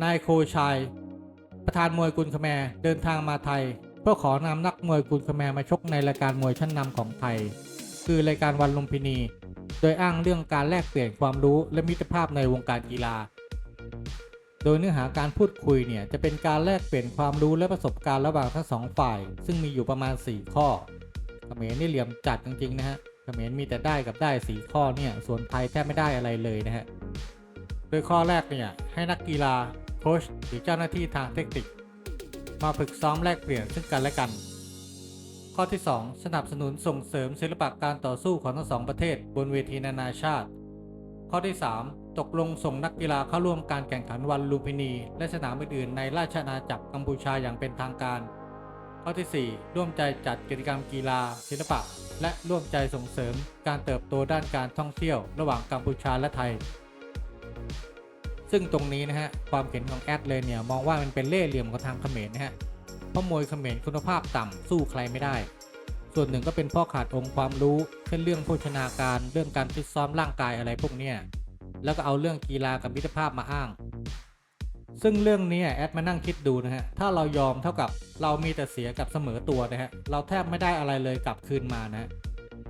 นายโคชัย ประธานมวยกุลคแมรเดินทางมาไทย เพื่อขอนำนักมวยกุลคแมรมาชกในรายการมวยชั้นนำของไทย คือรายการวันลุมพินี โดยอ้างเรื่องการแลกเปลี่ยนความรู้และมิตรภาพในวงการกีฬา โดยเนื้อหาการพูดคุยเนี่ยจะเป็นการแลกเปลี่ยนความรู้และประสบการณ์ระหว่างทั้งสองฝ่าย ซึ่งมีอยู่ประมาณ 4 ข้อเขมรนี่เหลี่ยมจัดจริงๆนะฮะเขมรมีแต่ได้กับได้4ข้อเนี่ยส่วนไทยแทบไม่ได้อะไรเลยนะฮะ โดยข้อแรกเนี่ยให้นักกีฬา โค้ชหรือเจ้าหน้าที่ทางเทคนิค มาฝึกซ้อมแลกเปลี่ยนซึ่งกันและกัน ข้อที่ 2 สนับสนุนส่งเสริมศิลปะการต่อสู้ของทั้งสองประเทศบนเวทีนานาชาติ ข้อที่ 3 ตกลงส่งนักกีฬาเข้าร่วมการแข่งขันวันลุมพินี และสนามอื่นๆในราชอาณาจักรกัมพูชาอย่างเป็นทางการ ข้อทีสี่ 4 ร่วมใจจัดกิจกรรมกีฬา ศิลปะ และร่วมใจส่งเสริมการเติบโตด้านการท่องเที่ยว ระหว่างกัมพูชาและไทย ซึ่งตรงนี้นะฮะความเห็นของแอดเลยเนี่ยมองว่ามันเป็นเล่ห์เหลี่ยมของทางเขมรนะฮะเพราะมวยเขมรคุณภาพต่ำสู้ใครไม่ได้ ส่วนหนึ่งก็เป็นพราะขาดองค์ความรู้เช่นเรื่องโภชนาการเรื่องการฟิตซ้อมร่างกายอะไรพวกเนี้ยแล้วก็เอาเรื่องกีฬากับมิตรภาพมาอ้าง ซึ่งเรื่องนี้แอดมานั่งคิดดูนะฮะถ้าเรายอมเท่ากับเรามีแต่เสียกับเสมอตัวนะฮะเราแทบไม่ได้อะไรเลยกลับคืนมานะ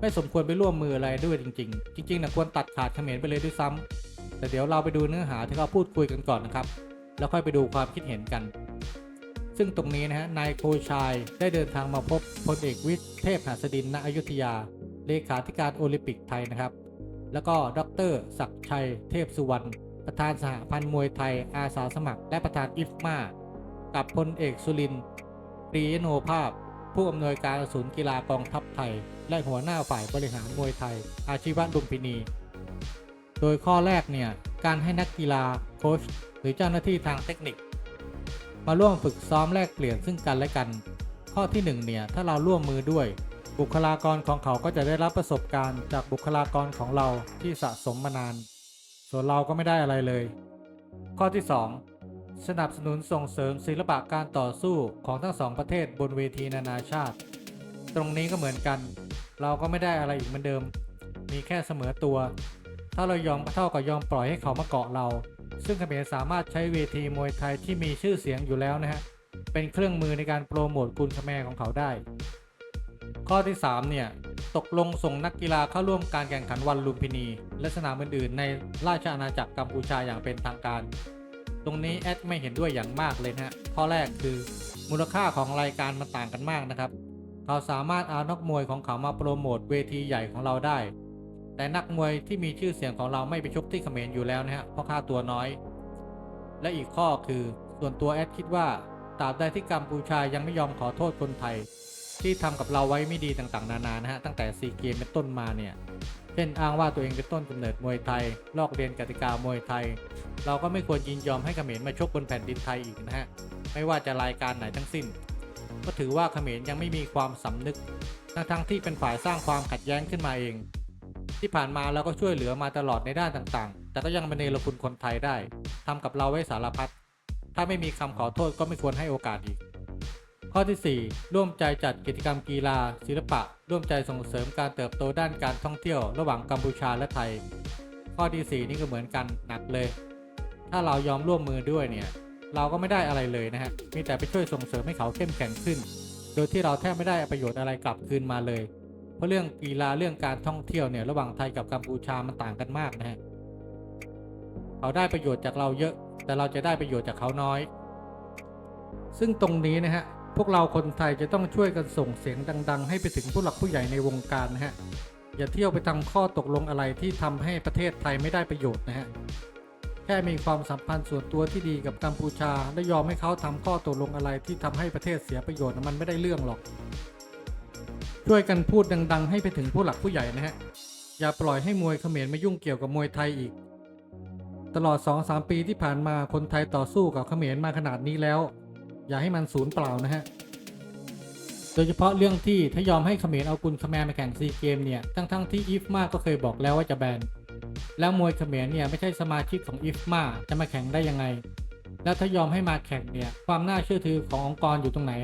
ไม่สมควรไปร่วมมืออะไรด้วยจริง ๆ จริงๆนะควรตัดขาดเขมรไปเลยด้วยซ้ำ แต่เดี๋ยวเราไปดูเนื้อหาที่เขาพูดคุยกันก่อนนะครับ แล้วค่อยไปดูความคิดเห็นกัน ซึ่งตรงนี้นะฮะนายโคชายได้เดินทางมาพบพลเอกวิทย์เทพหัสดินณอยุธยา เลขาธิการโอลิมปิกไทยนะครับ แล้วก็ดรศักชัยเทพสุวรรณประธานสหพันธ์มวยไทยอาสาสมัคร และประธานอิฟมากับพลเอกสุรินทร์ปรีโนภาพ ผู้อำนวยการศูนย์กีฬากองทัพไทย และหัวหน้าฝ่ายบริหารมวยไทย อาชีวะลุมพินี โดยข้อแรกเนี่ยการให้นักกีฬาโค้ชหรือเจ้าหน้าที่ทางเทคนิค มาร่วมฝึกซ้อมแลกเปลี่ยนซึ่งกันและกัน ข้อที่1เนี่ยถ้าเราร่วมมือด้วย บุคลากรของเขาก็จะได้รับประสบการณ์จากบุคลากรของเราที่สะสมมานาน ส่วนเราก็ไม่ได้อะไรเลย ข้อที่ 2 สนับสนุนส่งเสริมศิลปะการต่อสู้ของทั้งสองประเทศบนเวทีนานาชาติ ตรงนี้ก็เหมือนกัน เราก็ไม่ได้อะไรอีกเหมือนเดิม มีแค่เสมอตัว ถ้าเรายอมเท่ากับยอมปล่อยให้เขามาเกาะเรา ซึ่งเขมรสามารถใช้เวทีมวยไทยที่มีชื่อเสียงอยู่แล้วนะฮะ เป็นเครื่องมือในการโปรโมทกุลคแมรของเขาได้ ข้อที่ 3 เนี่ย ตกลงส่งนักกีฬาเข้าร่วมการแข่งขันวันลุมพินี และสนามอื่นๆ ในราชอาณาจักรกัมพูชาอย่างเป็นทางการ ตรงนี้แอดไม่เห็นด้วยอย่างมากเลยนะฮะ ข้อแรกคือมูลค่าของรายการมันต่างกันมากนะครับ เขาสามารถเอานักมวยของเขามาโปรโมทเวทีใหญ่ของเราได้ แต่นักมวยที่มีชื่อเสียงของเราไม่ไปชกที่เขมรอยู่แล้วนะฮะเพราะค่าตัวน้อย และอีกข้อคือส่วนตัวแอดคิดว่าตราบใดที่กัมพูชายังไม่ยอมขอโทษคนไทย ที่ทำกับเราไว้ไม่ดีต่างๆ นานานะฮะตั้งแต่ซีเกมเป็นต้นมาเนี่ยเช่นอ้างว่าตัวเองเป็นต้นกำเนิดมวยไทย ลอกเรียนกติกามวยไทย เราก็ไม่ควรยินยอมให้เขมรมาชกบนแผ่นดินไทยอีกนะฮะไม่ว่าจะรายการไหนทั้งสิ้น ก็ถือว่าเขมรยังไม่มีความสำนึกทั้งๆที่เป็นฝ่ายสร้างความขัดแย้งขึ้นมาเอง ที่ผ่านมาเราก็ช่วยเหลือมาตลอดในด้านต่างๆ แต่ก็ยังมาเนรคุณคนไทยได้ทำกับเราไว้สารพัด ถ้าไม่มีคำขอโทษก็ไม่ควรให้โอกาสอีก ข้อที่ 4 ร่วมใจจัดกิจกรรมกีฬา ศิลปะ ร่วมใจส่งเสริมการเติบโตด้านการท่องเที่ยวระหว่างกัมพูชาและไทย ข้อที่ 4 นี่ก็เหมือนกันหนักเลย ถ้าเรายอมร่วมมือด้วยเนี่ย เราก็ไม่ได้อะไรเลยนะฮะ มีแต่ไปช่วยส่งเสริมให้เขาเข้มแข็งขึ้น โดยที่เราแทบไม่ได้ประโยชน์อะไรกลับคืนมาเลย ราะเรื่องกีฬาเรื่องการท่องเที่ยวเนี่ยระหว่างไทยกับกัมพูชามันต่างกันมากนะฮะเขาได้ประโยชน์จากเราเยอะ แต่เราจะได้ประโยชน์จากเขาน้อย ซึ่งตรงนี้นะฮะพวกเราคนไทยจะต้องช่วยกันส่งเสียงดัง ๆ ให้ไปถึงผู้หลักผู้ใหญ่ในวงการนะฮะอย่าเที่ยวไปทำข้อตกลงอะไรที่ทำให้ประเทศไทยไม่ได้ประโยชน์นะฮะแค่มีความสัมพันธ์ส่วนตัวที่ดีกับกัมพูชาและยอมให้เขาทำข้อตกลงอะไรที่ทำให้ประเทศเสียประโยชน์มันไม่ได้เรื่องหรอก ช่วยกันพูดดัง ๆ ให้ไปถึงผู้หลักผู้ใหญ่นะฮะ อย่าปล่อยให้มวยเขมรมายุ่งเกี่ยวกับมวยไทยอีก ตลอด 2-3 ปีที่ผ่านมาคนไทยต่อสู้กับเขมรมาขนาดนี้แล้ว อย่าให้มันสูญเปล่านะฮะ โดยเฉพาะเรื่องที่ถ้ายอมให้เขมรเอากุลคแมรมาแข่งซีเกมเนี่ย ทั้งๆที่อีฟมาก็เคยบอกแล้วว่าจะแบน แล้วมวยเขมรเนี่ยไม่ใช่สมาชิกของอีฟมาจะมาแข่งได้ยังไง แล้วถ้ายอมให้มาแข่งเนี่ยความน่าเชื่อถือขององค์กรอยู่ตรงไหน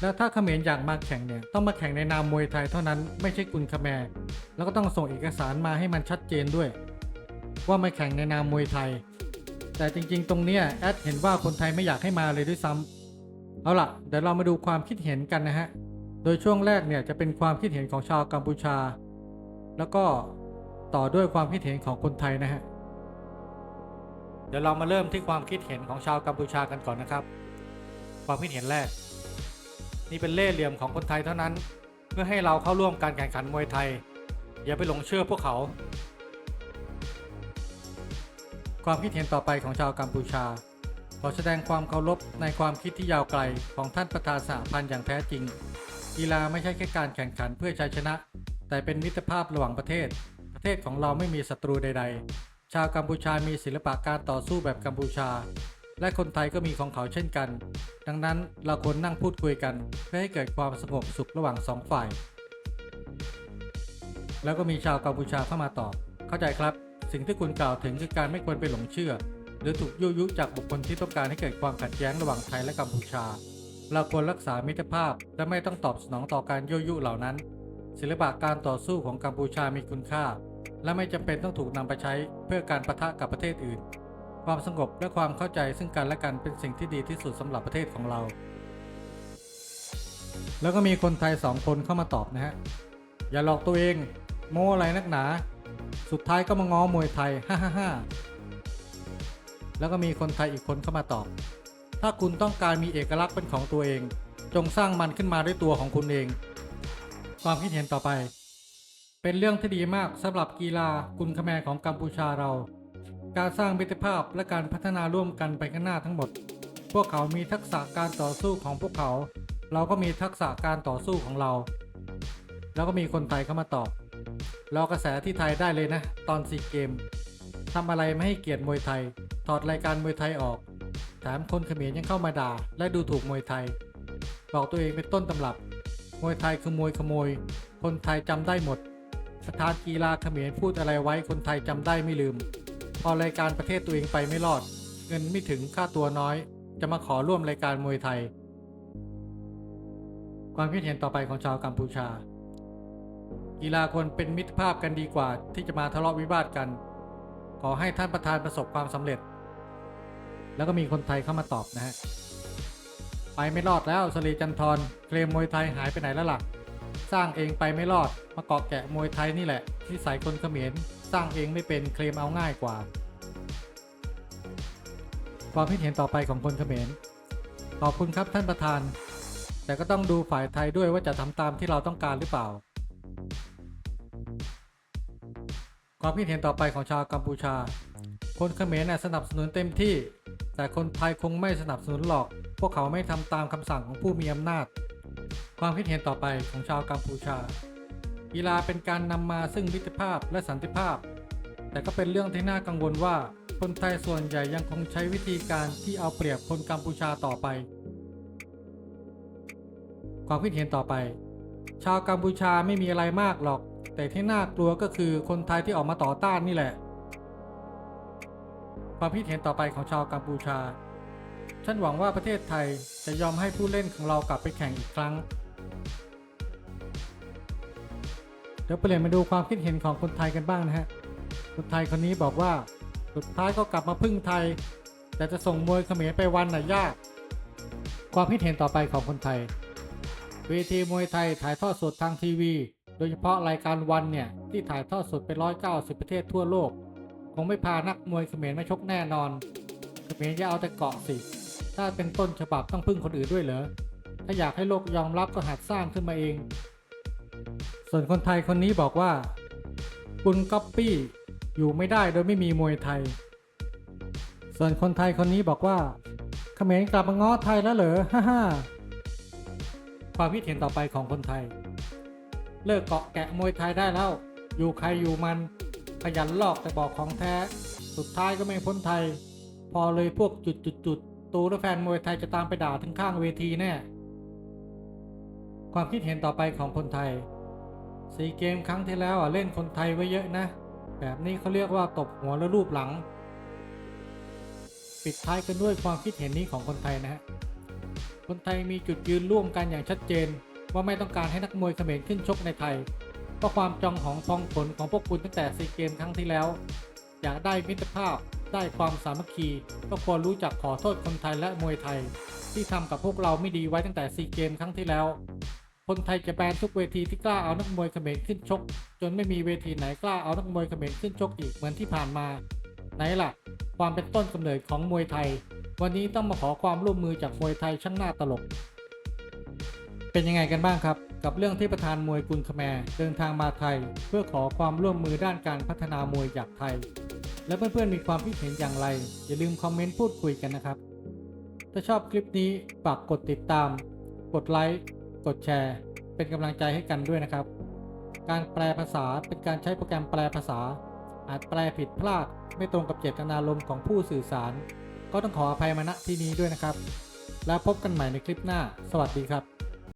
แล้วถ้าเขมรอยากมาแข่งเนี่ยต้องมาแข่งในนามมวยไทยเท่านั้นไม่ใช่กุลคแมรแล้วก็ต้องส่งเอกสารมาให้มันชัดเจนด้วย ว่ามาแข่งในนามมวยไทย แต่จริงๆ ตรงเนี้ยแอดเห็นว่าคนไทยไม่อยากให้มาเลยด้วยซ้ำเอาล่ะเดี๋ยวเรามาดูความคิดเห็นกันนะฮะโดยช่วงแรกเนี่ยจะเป็นความคิดเห็นของชาวกัมพูชา แล้วก็ต่อด้วยความคิดเห็นของคนไทยนะฮะเดี๋ยวเรามาเริ่มที่ความคิดเห็นของชาวกัมพูชากันก่อนนะครับ ความคิดเห็นแรก นี่เป็นเล่ห์เหลี่ยมของคนไทยเท่านั้น เพื่อให้เราเข้าร่วมการแข่งขันมวยไทย อย่าไปหลงเชื่อพวกเขา ความคิดเห็นต่อไปของชาวกัมพูชา ขอแสดงความเคารพในความคิดที่ยาวไกลของท่านประธานสหพันธ์อย่างแท้จริง กีฬาไม่ใช่แค่การแข่งขันเพื่อชัยชนะ แต่เป็นมิตรภาพระหว่างประเทศ ประเทศของเราไม่มีศัตรูใด ๆ ชาวกัมพูชามีศิลปะการต่อสู้แบบกัมพูชา และคนไทยก็มีของเขาเช่นกัน ดังนั้นเราควรนั่งพูดคุยกัน เพื่อให้เกิดความสงบสุขระหว่างสองฝ่าย แล้วก็มีชาวกัมพูชาเข้ามาตอบ เข้าใจครับ สิ่งที่คุณกล่าวถึงคือการไม่ควรไปหลงเชื่อ หรือถูกยุยยุจากบุคคลที่ต้องการให้เกิดความขัดแย้งระหว่างไทยและกัมพูชา เราควรรักษามิตรภาพและไม่ต้องตอบสนองต่อการยุยยุเหล่านั้น ศิลปะการต่อสู้ของกัมพูชามีคุณค่า และไม่จำเป็นต้องถูกนำไปใช้เพื่อการประทะกับประเทศอื่น ความสงบและความเข้าใจซึ่งกันและกันเป็นสิ่งที่ดีที่สุดสำหรับประเทศของเรา แล้วก็มีคนไทยสองคนเข้ามาตอบนะฮะ อย่าหลอกตัวเอง โม้อะไรนักหนา สุดท้ายก็มาง้อมวยไทยฮ่าฮ่าฮ่าแล้วก็มีคนไทยอีกคนเข้ามาตอบ ถ้าคุณต้องการมีเอกลักษณ์เป็นของตัวเอง จงสร้างมันขึ้นมาด้วยตัวของคุณเอง ความคิดเห็นต่อไป เป็นเรื่องที่ดีมากสำหรับกีฬากุนคแมของกัมพูชาเรา การสร้างมิตรภาพและการพัฒนาร่วมกันไปข้างหน้าทั้งหมด พวกเขามีทักษะการต่อสู้ของพวกเขา เราก็มีทักษะการต่อสู้ของเรา แล้วก็มีคนไทยเข้ามาตอบรอกระแสที่ไทยได้เลยนะ ตอนซีเกมทำอะไรไม่ให้เกียรติมวยไทย ถอดรายการมวยไทยออกแถมคนเขมรยังเข้ามาด่า และดูถูกมวยไทย บอกตัวเองเป็นต้นตำรับ มวยไทยคือมวยขโมย คนไทยจำได้หมดประธานกีฬาเขมรพูดอะไรไว้คนไทยจำได้ไม่ลืม พอรายการประเทศตัวเองไปไม่รอด เงินไม่ถึงค่าตัวน้อย จะมาขอร่วมรายการมวยไทย ความคิดเห็นต่อไปของชาวกัมพูชา กีฬาควรเป็นมิตรภาพกันดีกว่า ที่จะมาทะเลาะวิวาทกัน ขอให้ท่านประธานประสบความสำเร็จ แล้วก็มีคนไทยเข้ามาตอบนะฮะไปไม่รอดแล้วสลีจันทร์เคลมมวยไทยหายไปไหนแล้วล่ะ สร้างเองไปไม่รอด มาเกาะแกะมวยไทยนี่แหละ นิสัยคนเขมรสร้างเองไม่เป็นเคลมเอาง่ายกว่า ความคิดเห็นต่อไปของคนเขมร ขอบคุณครับท่านประธาน แต่ก็ต้องดูฝ่ายไทยด้วยว่าจะทำตามที่เราต้องการหรือเปล่า ความคิดเห็นต่อไปของชาวกัมพูชา คนเขมรนะสนับสนุนเต็มที่ แต่คนไทยคงไม่สนับสนุนหรอก พวกเขาไม่ทำตามคำสั่งของผู้มีอำนาจ ความคิดเห็นต่อไปของชาวกัมพูชา กีฬาเป็นการนำมาซึ่งมิตรภาพและสันติภาพ แต่ก็เป็นเรื่องที่น่ากังวลว่าคนไทยส่วนใหญ่ยังคงใช้วิธีการที่เอาเปรียบคนกัมพูชาต่อไป ความคิดเห็นต่อไป ชาวกัมพูชาไม่มีอะไรมากหรอก แต่ที่น่ากลัวก็คือคนไทยที่ออกมาต่อต้านนี่แหละ ความคิดเห็นต่อไปของชาวกัมพูชา ฉันหวังว่าประเทศไทยจะยอมให้ผู้เล่นของเรากลับไปแข่งอีกครั้ง เดี๋ยวเปลี่ยนมาดูความคิดเห็นของคนไทยกันบ้างนะฮะ คนไทยคนนี้บอกว่าสุดท้ายก็กลับมาพึ่งไทย แต่จะส่งมวยเขมรไปวันน่ะยาก ความคิดเห็นต่อไปของคนไทย เวทีมวยไทยถ่ายทอดสดทางทีวี โดยเฉพาะรายการวันเนี่ยที่ถ่ายทอดสดไป190ประเทศทั่วโลก คงไม่พานักมวยเขมรมาชกแน่นอนเขมรจะเอาแต่เกาะสิ ถ้าเป็นต้นฉบับต้องพึ่งคนอื่นด้วยเหรอถ้าอยากให้โลกยอมรับก็หัดสร้างขึ้นมาเอง ส่วนคนไทยคนนี้บอกว่า คุณก๊อปปี้อยู่ไม่ได้โดยไม่มีมวยไทย ส่วนคนไทยคนนี้บอกว่าเขมรกลับมาง้อไทยแล้วเหรอฮ่าฮ่าความคิดเห็นต่อไปของคนไทย เลิกเกาะแกะมวยไทยได้แล้ว อยู่ใครอยู่มันขยันลอกแต่บอกของแท้ สุดท้ายก็ไม่พ้นไทย พอเลยพวกจุดจุดจุดตูและแฟนมวยไทยจะตามไปด่าถึงข้างเวทีแน่ ความคิดเห็นต่อไปของคนไทย ซีเกมครั้งที่แล้วอะเล่นคนไทยไว้เยอะนะ แบบนี้เขาเรียกว่าตบหัวแล้วรูปหลัง ปิดท้ายกันด้วยความคิดเห็นนี้ของคนไทยนะฮะ คนไทยมีจุดยืนร่วมกันอย่างชัดเจน ว่าไม่ต้องการให้นักมวยเขมรขึ้นชกในไทย เพราะความจองของพองผลของพวกคุณตั้งแต่ซีเกมครั้งที่แล้ว อยากได้มิตรภาพได้ความสามัคคี ก็ควรรู้จักขอโทษคนไทยและมวยไทย ที่ทำกับพวกเราไม่ดีไว้ตั้งแต่ซีเกมครั้งที่แล้ว คนไทยจะแบนทุกเวทีที่กล้าเอานักมวยเขมรขึ้นชก จนไม่มีเวทีไหนกล้าเอานักมวยเขมรขึ้นชกอีกเหมือนที่ผ่านมา ไหนล่ะ ความเป็นต้นกำเนิดของมวยไทย วันนี้ต้องมาขอความร่วมมือจากมวยไทยช่างหน้าตลก เป็นยังไงกันบ้างครับ กับเรื่องที่ประธานมวยกุลคแมรเดินทางมาไทย เพื่อขอความร่วมมือด้านการพัฒนามวยจากไทย และเพื่อนๆมีความคิดเห็นอย่างไร อย่าลืมคอมเมนต์พูดคุยกันนะครับ ถ้าชอบคลิปนี้ฝากกดติดตาม กดไลค์ กดแชร์ เป็นกำลังใจให้กันด้วยนะครับ การแปลภาษาเป็นการใช้โปรแกรมแปลภาษา อาจแปลผิดพลาด ไม่ตรงกับเจตนารมณ์ของผู้สื่อสาร ก็ต้องขออภัยมาณที่นี้ด้วยนะครับ แล้วพบกันใหม่ในคลิปหน้า สวัสดีครับ